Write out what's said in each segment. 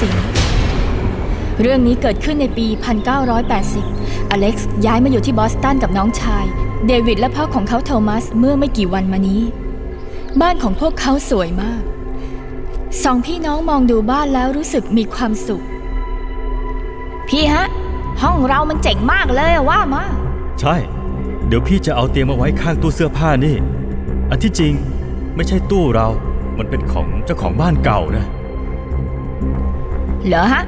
สิงเรื่องนี้เกิดขึ้นในปี 1980 อเล็กซ์ย้ายมาอยู่ที่บอสตันกับน้องชาย เดวิดและพ่อของเขาโทมัสเมื่อไม่กี่วันมานี้ บ้านของพวกเขาสวยมาก สองพี่น้องมองดูบ้านแล้วรู้สึกมีความสุข พี่ฮะ ห้องเรามันเจ๋งมากเลยอะว่ามาใช่ เดี๋ยวพี่จะเอาเตียงมาไว้ข้างตู้เสื้อผ้านี่ อันที่จริงไม่ใช่ตู้เรา มันเป็นของเจ้าของบ้านเก่านะ เหรอฮะ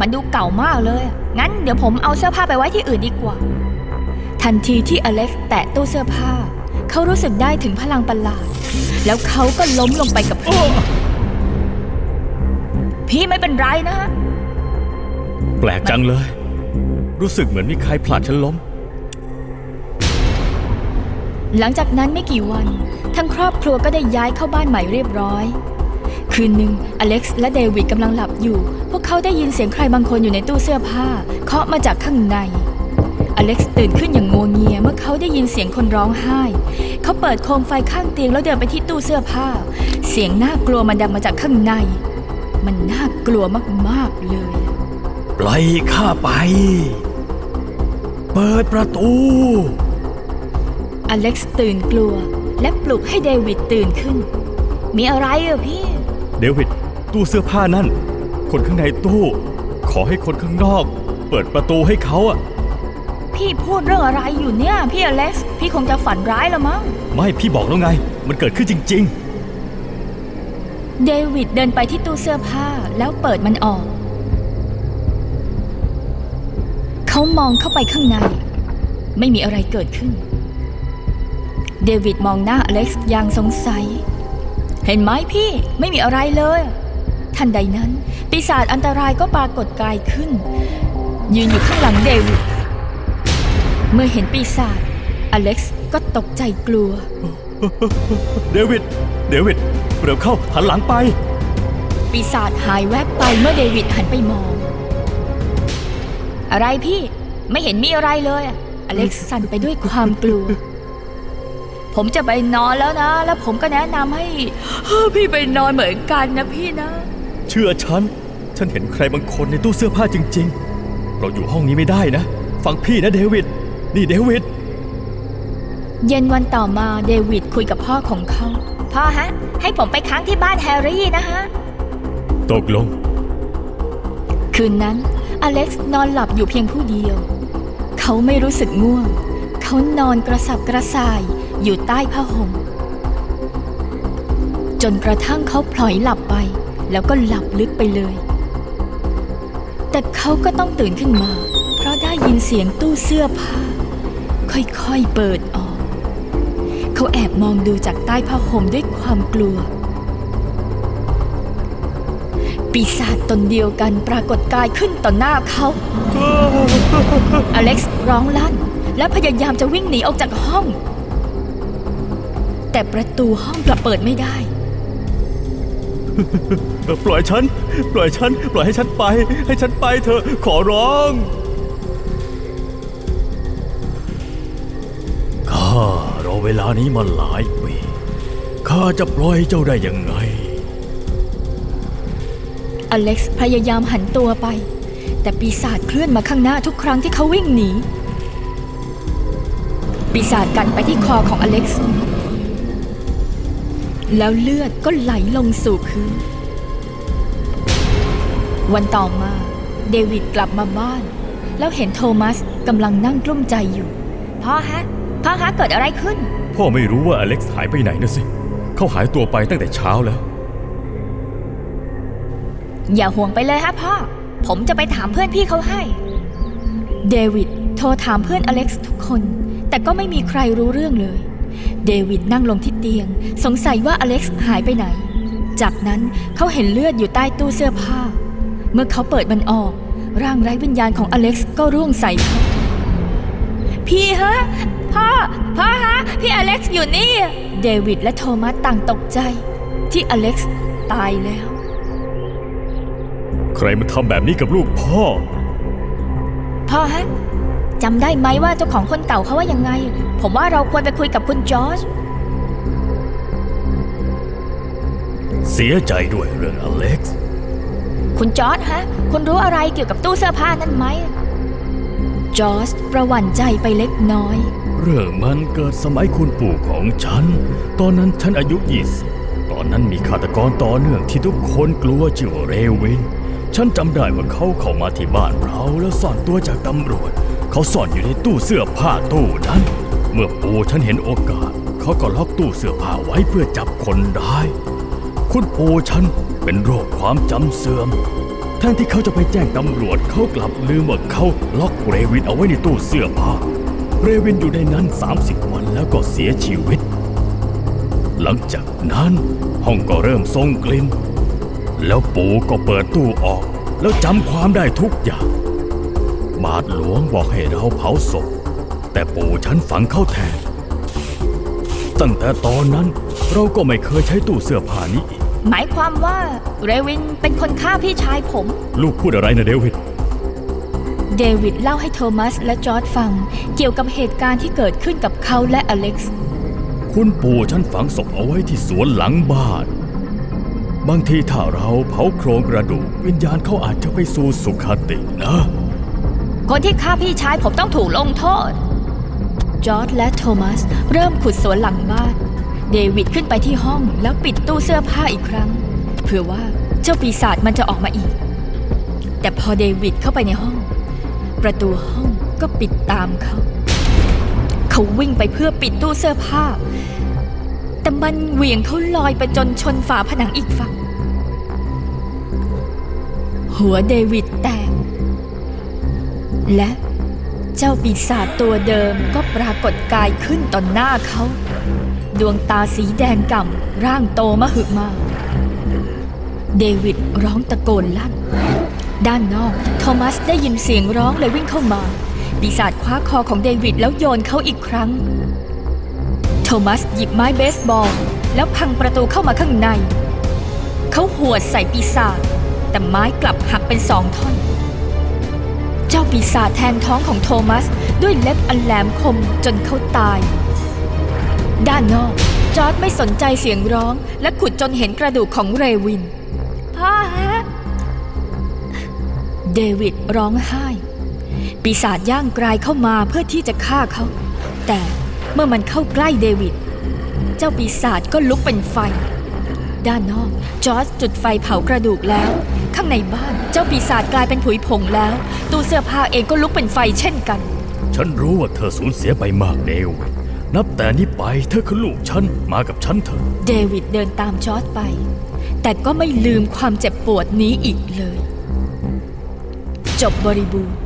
มันดูเก่ามากเลยอะงั้นเดี๋ยวผมเอาเสื้อผ้าไปไว้ที่อื่นดีกว่า ทันทีที่อเล็กซ์แตะตู้เสื้อผ้า เขารู้สึกได้ถึงพลังประหลาด แล้วเขาก็ล้มลงไปกับพื้นพี่ไม่เป็นไรนะฮะแปลกจังเลย รู้สึกเหมือนมีใครผลักฉันล้ม หลังจากนั้นไม่กี่วัน ทั้งครอบครัวก็ได้ย้ายเข้าบ้านใหม่เรียบร้อย คืนหนึ่งอเล็กซ์และเดวิดกำลังหลับอยู่ พวกเขาได้ยินเสียงใครบางคนอยู่ในตู้เสื้อผ้า เคาะมาจากข้างใน อเล็กซ์ตื่นขึ้นอย่างงัวเงียเมื่อเขาได้ยินเสียงคนร้องไห้ เขาเปิดโคมไฟข้างเตียงแล้วเดินไปที่ตู้เสื้อผ้า เสียงน่ากลัวมันดังมาจากข้างใน มันน่ากลัวมากๆเลย ปล่อยข้าไป เปิดประตู อเล็กซ์ตื่นกลัวและปลุกให้เดวิดตื่นขึ้น มีอะไรเหรอพี่ เดวิดตู้เสื้อผ้านั่น คนข้างในตู้ ขอให้คนข้างนอก เปิดประตูให้เขาอะพี่พูดเรื่องอะไรอยู่เนี่ย พี่อเล็กซ์พี่คงจะฝันร้ายละมั้งไม่พี่บอกแล้วไง มันเกิดขึ้นจริง เดวิดเดินไปที่ตู้เสื้อผ้าแล้วเปิดมันออก เขามองเข้าไปข้างใน ไม่มีอะไรเกิดขึ้น เดวิดมองหน้าอเล็กซ์อย่างสงสัย เห็นไหมพี่ไม่มีอะไรเลย ทันใดนั้น ปีศาจอันตรายก็ปรากฏกายขึ้น ยืนอยู่ข้างหลังเดวิดเมื่อเห็นปีศาจอเล็กซ์ก็ตกใจกลัวๆเดวิด เดวิด เร็วเข้าหันหลังไป ปีศาจหายแวบไปเมื่อเดวิดหันไปมอง อะไรพี่ ไม่เห็นมีอะไรเลยอะอเล็กซ์สั่นไปด้วยความกลัว ผมจะไปนอนแล้วนะ แล้วผมก็แนะนำให้พี่ไปนอนเหมือนกันนะพี่นะ เชื่อฉัน ฉันเห็นใครบางคนในตู้เสื้อผ้าจริง ๆ เราอยู่ห้องนี้ไม่ได้นะ ฟังพี่นะเดวิด นี่เดวิด เย็นวันต่อมาเดวิดคุยกับพ่อของเขา พ่อฮะ ให้ผมไปค้างที่บ้านแฮร์รี่นะฮะ ตกลง คืนนั้น อเล็กซ์นอนหลับอยู่เพียงผู้เดียว เขาไม่รู้สึกง่วง เขานอนกระสับกระส่าย อยู่ใต้ผ้าห่มจนกระทั่งเขาพลอยหลับไป แล้วก็หลับลึกไปเลย แต่เขาก็ต้องตื่นขึ้นมา เพราะได้ยินเสียงตู้เสื้อผ้า ค่อยๆเปิดออก เขาแอบมองดูจากใต้ผ้าห่มด้วยความกลัว ปีศาจตนเดียวกันปรากฏกายขึ้นต่อหน้าเขาอเล็กซ์ร้องลั่น และพยายามจะวิ่งหนีออกจากห้อง แต่ประตูห้องกลับเปิดไม่ได้ ปล่อยฉัน ปล่อยฉัน ปล่อยให้ฉันไป ให้ฉันไปเถอะ ขอร้อง ข้ารอเวลานี้มาหลายปี ข้าจะปล่อยเจ้าได้ยังไง อเล็กซ์พยายามหันตัวไป แต่ปีศาจเคลื่อนมาข้างหน้าทุกครั้งที่เขาวิ่งหนี ปีศาจกันไปที่คอของอเล็กซ์ แล้วเลือดก็ไหลลงสู่พื้น วันต่อมา เดวิดกลับมาบ้าน แล้วเห็นโทมัสกำลังนั่งกลุ้มใจอยู่ พ่อฮะ พ่อฮะเกิดอะไรขึ้น พ่อไม่รู้ว่าอเล็กซ์หายไปไหนนะสิ เขาหายตัวไปตั้งแต่เช้าแล้ว อย่าห่วงไปเลยฮะพ่อ ผมจะไปถามเพื่อนพี่เขาให้ เดวิดโทรถามเพื่อนอเล็กซ์ทุกคน แต่ก็ไม่มีใครรู้เรื่องเลย เดวิดนั่งลงที่เตียง สงสัยว่าอเล็กซ์หายไปไหน จากนั้นเขาเห็นเลือดอยู่ใต้ตู้เสื้อผ้า เมื่อเขาเปิดมันออก ร่างไร้วิญญาณของอเล็กซ์ก็ร่วงใส่เขาพี่ฮะ พ่อ พ่อฮะ พี่อเล็กซ์อยู่นี่ เดวิดและโทมัสต่างตกใจ ที่อเล็กซ์ตายแล้ว ใครมาทำแบบนี้กับลูกพ่อ พ่อฮะ จำได้ไหมว่าเจ้าของคนเก่าเขาว่ายังไง ผมว่าเราควรไปคุยกับคุณจอร์จเสียใจด้วยเรื่องอเล็กซ์ คุณจอร์ดฮะ คุณรู้อะไรเกี่ยวกับตู้เสื้อผ้านั่นไหม จอร์จประหวั่นใจไปเล็กน้อย เรื่องมันเกิดสมัยคุณปู่ของฉัน ตอนนั้นฉันอายุ20ตอนนั้นมีฆาตกรต่อเนื่องที่ทุกคนกลัวชื่อว่าเรวิน ฉันจำได้ว่าเขาเข้ามาที่บ้านเราแล้วซ่อนตัวจากตำรวจ เขาซ่อนอยู่ในตู้เสื้อผ้าตู้นั้น เมื่อปู่ฉันเห็นโอกาส เขาก็ล็อกตู้เสื้อผ้าไว้เพื่อจับคนร้าย คุณปู่ฉันเป็นโรคความจำเสื่อมแทนที่เขาจะไปแจ้งตำรวจเขากลับลืมว่าเขาล็อกเรวินเอาไว้ในตู้เสื้อผ้า เรวินอยู่ในนั้น 30 วันแล้วก็เสียชีวิต หลังจากนั้นห้องก็เริ่มทรงกลิ่นแล้วปู่ก็เปิดตู้ออก แล้วจำความได้ทุกอย่าง บาทหลวงบอกให้เราเผาศพ แต่ปู่ฉันฝังเข้าแทน ตั้งแต่ตอนนั้นเราก็ไม่เคยใช้ตู้เสื้อผ้านี้อีก หมายความว่าเรวินเป็นคนฆ่าพี่ชายผม ลูกพูดอะไรนะเดวิด เดวิดเล่าให้โทมัสและจอร์ดฟัง เกี่ยวกับเหตุการณ์ที่เกิดขึ้นกับเขาและอเล็กซ์ คุณปู่ฉันฝังศพเอาไว้ที่สวนหลังบ้าน บางทีถ้าเราเผาโครงกระดูกวิญญาณเขาอาจจะไปสู่สุคตินะ คนที่ฆ่าพี่ชายผมต้องถูกลงโทษ จอร์ดและโทมัสเริ่มขุดสวนหลังบ้าน เดวิดขึ้นไปที่ห้องแล้วปิดตู้เสื้อผ้าอีกครั้งเพื่อว่าเจ้าปีศาจมันจะออกมาอีก แต่พอเดวิดเข้าไปในห้อง ประตูห้องก็ปิดตามเขา เขาวิ่งไปเพื่อปิดตู้เสื้อผ้า แต่มันเหวี่ยงเขาลอยไปจนชนฝาผนังอีกฝั่งหัวเดวิดแตก และเจ้าปีศาจตัวเดิมก็ปรากฏกายขึ้นต่อหน้าเขา ดวงตาสีแดงก่ำร่างโตมหึมา เดวิดร้องตะโกนลั่น ด้านนอกโทมัสได้ยินเสียงร้องเลยวิ่งเข้ามาปีศาจคว้าคอของเดวิดแล้วโยนเขาอีกครั้ง โทมัสหยิบไม้เบสบอล แล้วพังประตูเข้ามาข้างใน เขาหวดใส่ปีศาจแต่ไม้กลับหักเป็นสองท่อน เจ้าปีศาจแทงท้องของโทมัส ด้วยเล็บอันแหลมคมจนเขาตาย ด้านนอก จอร์ดไม่สนใจเสียงร้อง และขุดจนเห็นกระดูกของเรวินพ่อฮะ เดวิดร้องไห้ ปีศาจย่างกรายเข้ามาเพื่อที่จะฆ่าเขา แต่เมื่อมันเข้าใกล้เดวิด เจ้าปีศาจก็ลุกเป็นไฟ ด้านนอก จอร์จจุดไฟเผากระดูกแล้ว ข้างในบ้านเจ้าปีศาจกลายเป็นผุยผงแล้ว ตู้เสื้อผ้าเองก็ลุกเป็นไฟเช่นกัน ฉันรู้ว่าเธอสูญเสียไปมากเดวิดนับแต่นี้ไปเธอคือลูกฉันมากับฉันเถอะเดวิดเดินตามจอร์จไป แต่ก็ไม่ลืมความเจ็บปวดนี้อีกเลย จบบริบูรณ์